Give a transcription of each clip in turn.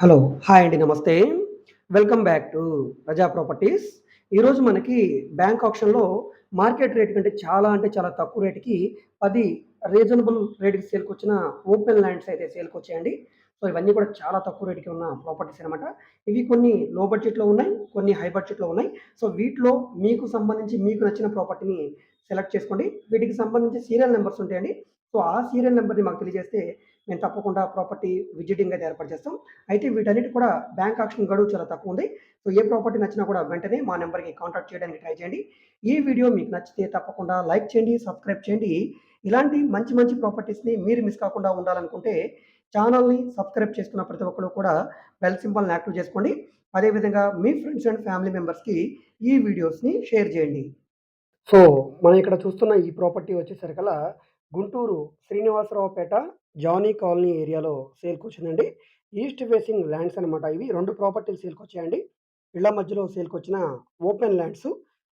Hello. Hi అండి. నమస్తే. Welcome back to Praja properties. ఈరోజు మనకి బ్యాంక్ ఆప్షన్లో మార్కెట్ రేట్ కంటే చాలా అంటే చాలా తక్కువ రేటుకి పది రీజనబుల్ రేట్‌కి సేల్‌కొచ్చిన ఓపెన్ ల్యాండ్స్ అయితే సేల్‌కొచ్చాయండి. సో, ఇవన్నీ కూడా చాలా తక్కువ రేటుకి ఉన్న ప్రాపర్టీస్ అనమాట. ఇవి కొన్ని లో బడ్జెట్‌లో ఉన్నాయి. కొన్ని హై బడ్జెట్‌లో ఉన్నాయి. సో, వీటిలో మీకు సంబంధించి మీకు నచ్చిన ప్రాపర్టీని సెలెక్ట్ చేసుకోండి. వీటికి సంబంధించి సీరియల్ నెంబర్స్ ఉంటాయండి. సో, ఆ సీరియల్ నెంబర్ని మాకు తెలియజేస్తే మేము తప్పకుండా ప్రాపర్టీ విజిటింగ్ అయితే ఏర్పాటు చేస్తాం. అయితే వీటన్నిటి కూడా బ్యాంక్ ఆక్షన్ గడువు చాలా తక్కువ ఉంది సో, ఏ ప్రాపర్టీ నచ్చినా కూడా వెంటనే మా నెంబర్కి కాంటాక్ట్ చేయడానికి ట్రై చేయండి. ఈ వీడియో మీకు నచ్చితే తప్పకుండా లైక్ చేయండి, సబ్స్క్రైబ్ చేయండి. ఇలాంటి మంచి మంచి ప్రాపర్టీస్‌ని మీరు మిస్ కాకుండా ఉండాలనుకుంటే ఛానల్‌ని సబ్స్క్రైబ్ చేసుకున్న ప్రతి ఒక్కరు కూడా బెల్ సింబల్‌ని యాక్టివ్ చేసుకోండి. అదేవిధంగా మీ ఫ్రెండ్స్ అండ్ ఫ్యామిలీ మెంబర్స్‌కి ఈ వీడియోస్‌ని షేర్ చేయండి. సో, మనం ఇక్కడ చూస్తున్న ఈ ప్రాపర్టీ వచ్చేసరికల్లా గుంటూరు శ్రీనివాసరావుపేట జానీ కాలనీ ఏరియాలో సేల్‌కొచ్చిందండి. ఈస్ట్ ఫేసింగ్ ల్యాండ్స్ అనమాట ఇవి. రెండు ప్రాపర్టీలు సేల్‌కొచ్చాయండి. ఇళ్ళ మధ్యలో సేల్‌కొచ్చిన ఓపెన్ ల్యాండ్స్.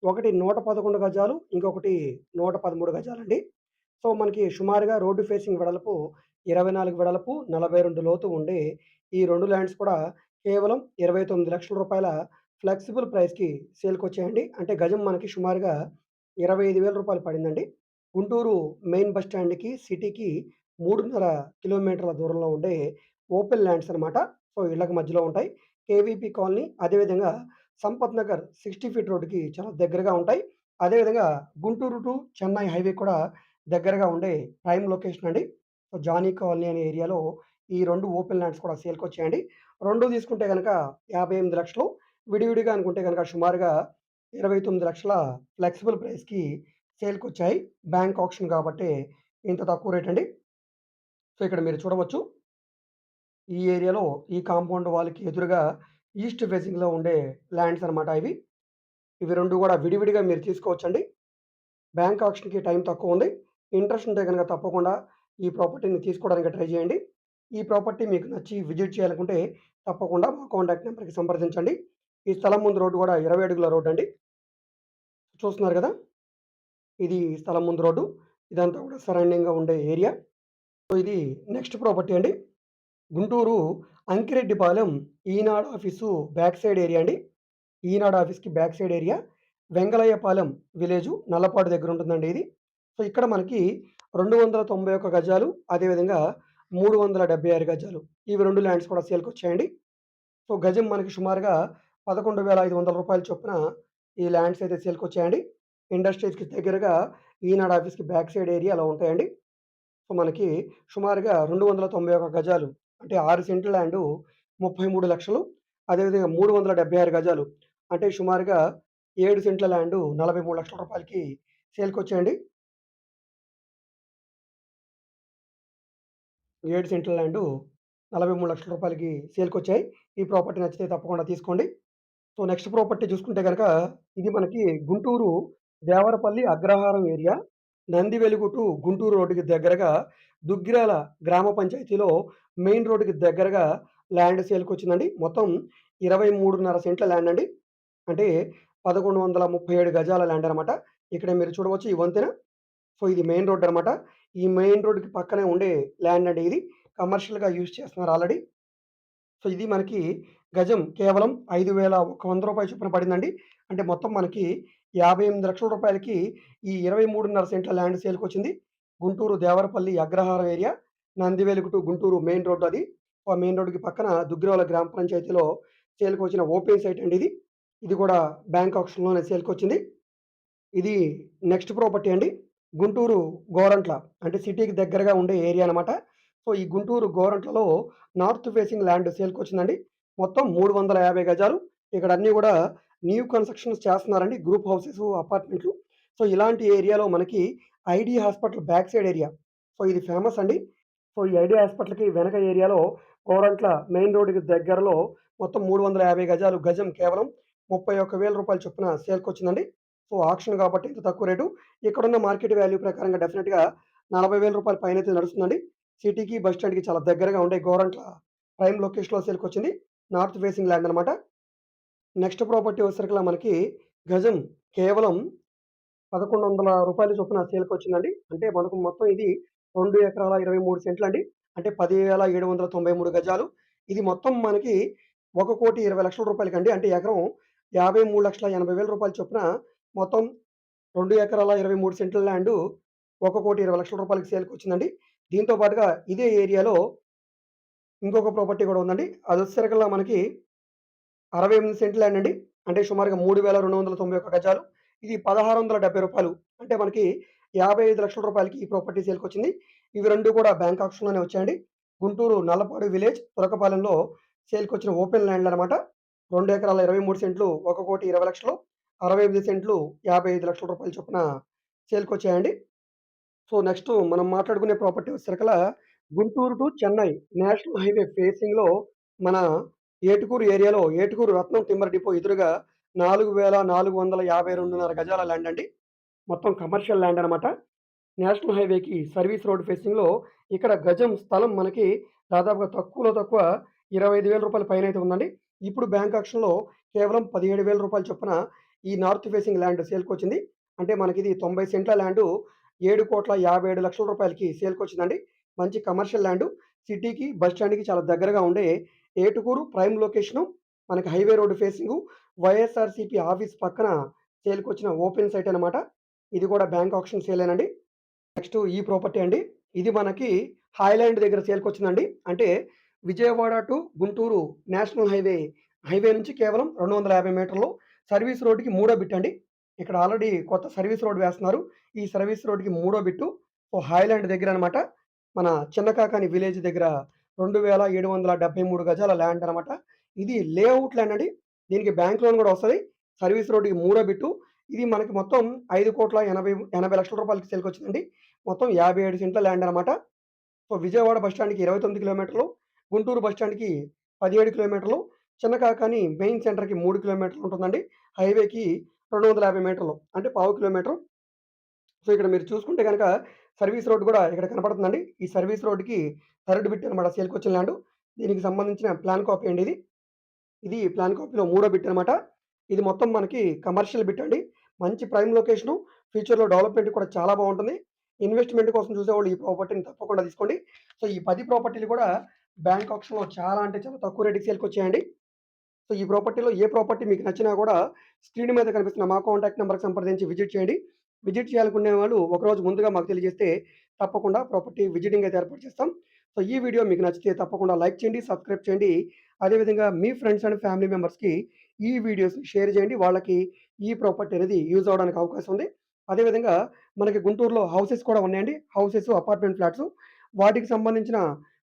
ఒకటి 111 గజాలు, ఇంకొకటి 113 గజాలండి. సో, మనకి సుమారుగా రోడ్డు ఫేసింగ్ వెడల్పు 24 వెడల్పు, 42 లోతు ఉండే ఈ రెండు ల్యాండ్స్ కూడా కేవలం ఇరవై తొమ్మిది లక్షల రూపాయల ఫ్లెక్సిబుల్ ప్రైస్‌కి సేల్‌కొచ్చాయండి. అంటే గజం మనకి సుమారుగా ఇరవై ఐదు వేల రూపాయలు పడిందండి. గుంటూరు మెయిన్ బస్ స్టాండ్‌కి, సిటీకి 3.5 కిలోమీటర్ల దూరంలో ఉండే ఓపెన్ ల్యాండ్స్ అనమాట. సో, ఇళ్ళకి మధ్యలో ఉంటాయి. కేవీపీ కాలనీ అదేవిధంగా సంపత్ నగర్ 60 ఫీట్ రోడ్డుకి చాలా దగ్గరగా ఉంటాయి. అదేవిధంగా గుంటూరు టు చెన్నై హైవే కూడా దగ్గరగా ఉండే ప్రైమ్ లొకేషన్ అండి. సో, జానీ కాలనీ అనే ఏరియాలో ఈ రెండు ఓపెన్ ల్యాండ్స్ కూడా సేల్‌కొచ్చాయండి. 2 తీసుకుంటే కనుక యాభై ఎనిమిది లక్షలు విడివిడిగా అనుకుంటే కనుక సుమారుగా 29,00,000 ఫ్లెక్సిబుల్ ప్రైస్‌కి సేల్‌కొచ్చాయి. బ్యాంక్ ఆప్షన్ కాబట్టి ఇంత తక్కువ రేట్ అండి. సో, ఇక్కడ మీరు చూడవచ్చు. ఈ ఏరియాలో ఈ కాంపౌండ్ వాళ్ళకి ఎదురుగా ఈస్ట్ ఫేసింగ్‌లో ఉండే ల్యాండ్స్ అనమాట ఇవి. ఇవి రెండు కూడా విడివిడిగా మీరు తీసుకోవచ్చండి. బ్యాంక్ ఆప్షన్కి టైం తక్కువ ఉంది ఇంట్రెస్ట్ ఉంటే కనుక తప్పకుండా ఈ ప్రాపర్టీని తీసుకోవడానికి ట్రై చేయండి. ఈ ప్రాపర్టీ మీకు నచ్చి విజిట్ చేయాలనుకుంటే తప్పకుండా మా కాంటాక్ట్ నెంబర్కి సంప్రదించండి. ఈ స్థలం ముందు రోడ్డు కూడా 20 అడుగుల రోడ్ అండి. చూస్తున్నారు కదా! ఇది స్థలం ముందు రోడ్డు. ఇదంతా కూడా సరౌండింగ్‌గా ఉండే ఏరియా. సో, ఇది నెక్స్ట్ ప్రాపర్టీ అండి. Guntur Ankireddipalem Eenadu office back side area అండి. ఈనాడు ఆఫీస్‌కి back side area. Vengalayapalem village Nallapadu దగ్గర ఉంటుందండి ఇది. సో, ఇక్కడ మనకి 291 గజాలు అదేవిధంగా 376 గజాలు ఇవి రెండు ల్యాండ్స్ కూడా సేల్‌కొచ్చాయండి. సో, గజం మనకి సుమారుగా పదకొండు వేల ఐదు వందల రూపాయల చొప్పున ఈ ల్యాండ్స్ అయితే సేల్‌కొచ్చాయండి. ఇండస్ట్రీస్‌కి దగ్గరగా ఈనాడు ఆఫీస్‌కి బ్యాక్ సైడ్ ఏరియా అలా ఉంటాయండి. సో, మనకి సుమారుగా 291 గజాలు అంటే ఆరు సెంట్ల ల్యాండ్ ముప్పై మూడు లక్షలు అదేవిధంగా 376 గజాలు అంటే సుమారుగా ఏడు సెంట్ల ల్యాండు రూ. 43,00,000కి సేల్‌కొచ్చాయండి. 7 సెంట్ల ల్యాండు రూ. 43,00,000కి సేల్‌కొచ్చాయి. ఈ ప్రాపర్టీ నచ్చితే తప్పకుండా తీసుకోండి. సో, నెక్స్ట్ ప్రాపర్టీ చూసుకుంటే కనుక ఇది మనకి గుంటూరు దేవరపల్లి అగ్రహారం ఏరియా. నందివెలుగు టు గుంటూరు రోడ్డుకి దగ్గరగా దుగ్గిరాల గ్రామ పంచాయతీలో మెయిన్ రోడ్డుకి దగ్గరగా ల్యాండ్ సేల్కి వచ్చిందండి మొత్తం 23.5 సెంట్ల ల్యాండ్ అండి. అంటే 1137 గజాల ల్యాండ్ అనమాట. ఇక్కడ మీరు చూడవచ్చు ఈ వంతెన. సో, ఇది మెయిన్ రోడ్ అనమాట. ఈ మెయిన్ రోడ్‌కి పక్కనే ఉండే ల్యాండ్ అండి ఇది. కమర్షియల్‌గా యూజ్ చేస్తున్నారు ఆల్రెడీ. సో, ఇది మనకి గజం కేవలం ఐదు వేల ఒక వంద రూపాయలు చొప్పున పడిందండి. అంటే మొత్తం మనకి యాభై ఎనిమిది లక్షల రూపాయలకి ఈ 23.5 సెంట్ల land సేల్‌కొచ్చింది. Guntur Devarapalli Agraharam area. Nandivelugu to Guntur main road అది. ఆ మెయిన్ రోడ్డుకి పక్కన దుగ్గిరాల గ్రామ పంచాయతీలో సేల్‌కొచ్చిన ఓపెన్ సైట్ అండి ఇది. ఇది కూడా బ్యాంక్ ఆక్షన్‌లోనే సేల్‌కొచ్చింది. ఇది నెక్స్ట్ ప్రాపర్టీ అండి. గుంటూరు గోరంట్ల అంటే సిటీకి దగ్గరగా ఉండే ఏరియా అనమాట. సో, ఈ గుంటూరు గోరంట్లలో నార్త్ ఫేసింగ్ ల్యాండ్ సేల్‌కొచ్చిందండి. మొత్తం 350 గజాలు. ఇక్కడ అన్నీ కూడా న్యూ కన్‌స్ట్రక్షన్స్ చేస్తున్నారండి. గ్రూప్ హౌసెస్, అపార్ట్మెంట్లు. సో, ఇలాంటి ఏరియాలో మనకి ID hospital back side area. So, ఇది ఫేమస్ అండి. సో, ఈ ఐడి హాస్పిటల్‌కి వెనక ఏరియాలో గోరంట్ల మెయిన్ రోడ్డుకి దగ్గరలో మొత్తం 350 గజాలు గజం కేవలం ముప్పై ఒక్క వేల రూపాయలు చొప్పున సేల్‌కొచ్చిందండి. సో, ఆక్షన్ కాబట్టి ఇంత తక్కువ రేటు. ఇక్కడున్న మార్కెట్ వాల్యూ ప్రకారంగా డెఫినిట్‌గా రూ. 40,000 పైనైతే నడుస్తుందండి. సిటీకి, బస్ స్టాండ్‌కి చాలా దగ్గరగా ఉండే గోరంట్ల ప్రైమ్ లొకేషన్‌లో సేల్‌కొచ్చింది. నార్త్ ఫేసింగ్ ల్యాండ్ అనమాట. నెక్స్ట్ ప్రాపర్టీ వచ్చేసరికి మనకి గజం కేవలం పదకొండు వందల రూపాయల చొప్పున సేల్కి వచ్చిందండి అంటే మనకు మొత్తం ఇది రెండు ఎకరాల ఇరవై మూడు సెంట్లు అండి అంటే 10,793 గజాలు. ఇది మొత్తం మనకి ఒక కోటి ఇరవై లక్షల రూపాయలకి అండి అంటే ఎకరం యాభై మూడు లక్షల ఎనభై వేల రూపాయల చొప్పున మొత్తం రెండు ఎకరాల ఇరవై మూడు సెంట్ల ల్యాండ్ ఒక కోటి ఇరవై లక్షల రూపాయలకి సేల్కి వచ్చిందండి దీంతో పాటుగా ఇదే ఏరియాలో ఇంకొక ప్రాపర్టీ కూడా ఉందండి. అది వచ్చేసరికల్లా మనకి అరవై ఎనిమిది సెంట్లు ల్యాండ్ అండి. అంటే సుమారుగా మూడు వేల రెండు వందల తొంభై ఒక్క గజాలు. ఇది పదహారు వందల డెబ్బై రూపాయలు. అంటే మనకి యాభై ఐదు లక్షల రూపాయలకి ఈ ప్రాపర్టీ సేల్కి వచ్చింది. ఇవి రెండు కూడా బ్యాంక్ ఆప్షన్లోనే వచ్చాయండి. గుంటూరు నల్లపాడు విలేజ్ తురకపాలెంలో సేల్కి వచ్చిన ఓపెన్ ల్యాండ్లు అనమాట రెండు ఎకరాల ఇరవై మూడు సెంట్లు ఒక కోటి ఇరవై లక్షలు అరవై ఎనిమిది సెంట్లు యాభై ఐదు లక్షల రూపాయల చొప్పున సేల్కి వచ్చాయండి. సో నెక్స్ట్ మనం మాట్లాడుకునే property వచ్చేసరికల Guntur to Chennai national highway ఫేసింగ్లో మన ఏటుకూరు ఏరియాలో ఏటుకూరు రత్నం టింబర్ డిపో ఎదురుగా నాలుగు వేల నాలుగు వందల యాభై రెండున్నర గజాల ల్యాండ్ అండి. మొత్తం కమర్షియల్ ల్యాండ్ అనమాట నేషనల్ హైవేకి సర్వీస్ రోడ్ ఫేసింగ్లో ఇక్కడ గజం స్థలం మనకి దాదాపుగా తక్కువలో తక్కువ ఇరవై ఐదు వేల రూపాయల పైన అయితే ఉందండి. ఇప్పుడు బ్యాంక్ ఆక్షన్లో కేవలం పదిహేడు వేల రూపాయల చొప్పున ఈ నార్త్ ఫేసింగ్ ల్యాండ్ సేల్కి వచ్చింది అంటే మనకి ఇది తొంభై సెంట్ల ల్యాండ్ ఏడు కోట్ల యాభై ఏడు లక్షల రూపాయలకి సేల్కి వచ్చిందండి మంచి కమర్షియల్ ల్యాండ్. సిటీకి బస్ స్టాండ్కి చాలా దగ్గరగా ఉండే ఏటుకూరు ప్రైమ్ లొకేషను మనకి highway road facing YSRCP office పక్కన సేల్కి వచ్చిన ఓపెన్ సైట్ అనమాట ఇది కూడా బ్యాంక్ ఆప్షన్ సేలేనండి. నెక్స్ట్ ఈ ప్రాపర్టీ అండి. ఇది మనకి హైలాండ్ దగ్గర సేల్కి వచ్చిందండి అంటే Vijayawada to Guntur national highway highway నుంచి కేవలం రెండు వందల యాభై మీటర్లు. సర్వీస్ రోడ్డుకి మూడో బిట్ అండి. ఇక్కడ ఆల్రెడీ కొత్త సర్వీస్ రోడ్ వేస్తున్నారు. ఈ సర్వీస్ రోడ్డుకి మూడో బిట్టు ఓ హైలాండ్ దగ్గర అనమాట మన చిన్నకాకాని విలేజ్ దగ్గర రెండు వేల ఏడు వందల డెబ్బై మూడు గజాల ల్యాండ్ అనమాట ఇది లేఅవుట్ ల్యాండ్ అండి. దీనికి బ్యాంక్ లోన్ కూడా వస్తుంది. సర్వీస్ రోడ్డుకి మూడో బిట్టు. ఇది మనకి మొత్తం ఐదు కోట్ల ఎనభై ఎనభై లక్షల రూపాయలకి సేల్కి వచ్చిందండి. మొత్తం యాభై ఏడు సెంట్ల ల్యాండ్ అనమాట సో విజయవాడ బస్ స్టాండ్కి ఇరవై తొమ్మిది కిలోమీటర్లు. గుంటూరు బస్ స్టాండ్కి పదిహేడు కిలోమీటర్లు. చిన్నకాకాని మెయిన్ సెంటర్కి మూడు కిలోమీటర్లు ఉంటుందండి. హైవేకి రెండు వందల యాభై మీటర్లు. అంటే పావు కిలోమీటర్. సో ఇక్కడ మీరు చూసుకుంటే కనుక సర్వీస్ రోడ్ కూడా ఇక్కడ కనపడుతుందండి. ఈ సర్వీస్ రోడ్డుకి థర్డ్ బిట్ అనమాట సేల్కి వచ్చిన ల్యాండ్. దీనికి సంబంధించిన ప్లాన్ కాపీ అండి ఇది. ఇది ప్లాన్ కాపీలో మూడో బిట్ అనమాట. ఇది మొత్తం మనకి కమర్షియల్ బిట్ అండి. మంచి ప్రైమ్ లొకేషను ఫ్యూచర్లో డెవలప్మెంట్ కూడా చాలా బాగుంటుంది. ఇన్వెస్ట్మెంట్ కోసం చూసేవాళ్ళు ఈ ప్రాపర్టీని తప్పకుండా తీసుకోండి. సో ఈ పది ప్రాపర్టీలు కూడా బ్యాంక్ ఆప్షన్లో చాలా అంటే చాలా తక్కువ రేటుకి సేల్కి వచ్చాయండి. సో ఈ ప్రాపర్టీలో ఏ ప్రాపర్టీ మీకు నచ్చినా కూడా స్క్రీన్ మీద కనిపిస్తున్న మా కాంటాక్ట్ నెంబర్కి సంప్రదించి విజిట్ చేయండి. విజిట్ చేయాలనుకునే వాళ్ళు ఒకరోజు ముందుగా మాకు తెలియజేస్తే తప్పకుండా ప్రాపర్టీ విజిటింగ్ అయితే ఏర్పాటు చేస్తాం. సో ఈ వీడియో మీకు నచ్చితే తప్పకుండా లైక్ చేయండి సబ్స్క్రైబ్ చేయండి. అదేవిధంగా మీ ఫ్రెండ్స్ అండ్ ఫ్యామిలీ మెంబర్స్కి ఈ వీడియోస్ని షేర్ చేయండి. వాళ్ళకి ఈ ప్రాపర్టీ అనేది యూజ్ అవడానికి అవకాశం ఉంది. అదేవిధంగా మనకి గుంటూరులో హౌసెస్ కూడా ఉన్నాయండి. Houses apartment flats. వాటికి సంబంధించిన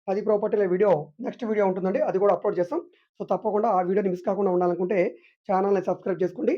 పది ప్రాపర్టీల వీడియో నెక్స్ట్ వీడియో ఉంటుందండి. అది కూడా అప్లోడ్ చేస్తాం. సో తప్పకుండా ఆ వీడియోని మిస్ కాకుండా ఉండాలనుకుంటే ఛానల్ని సబ్స్క్రైబ్ చేసుకోండి.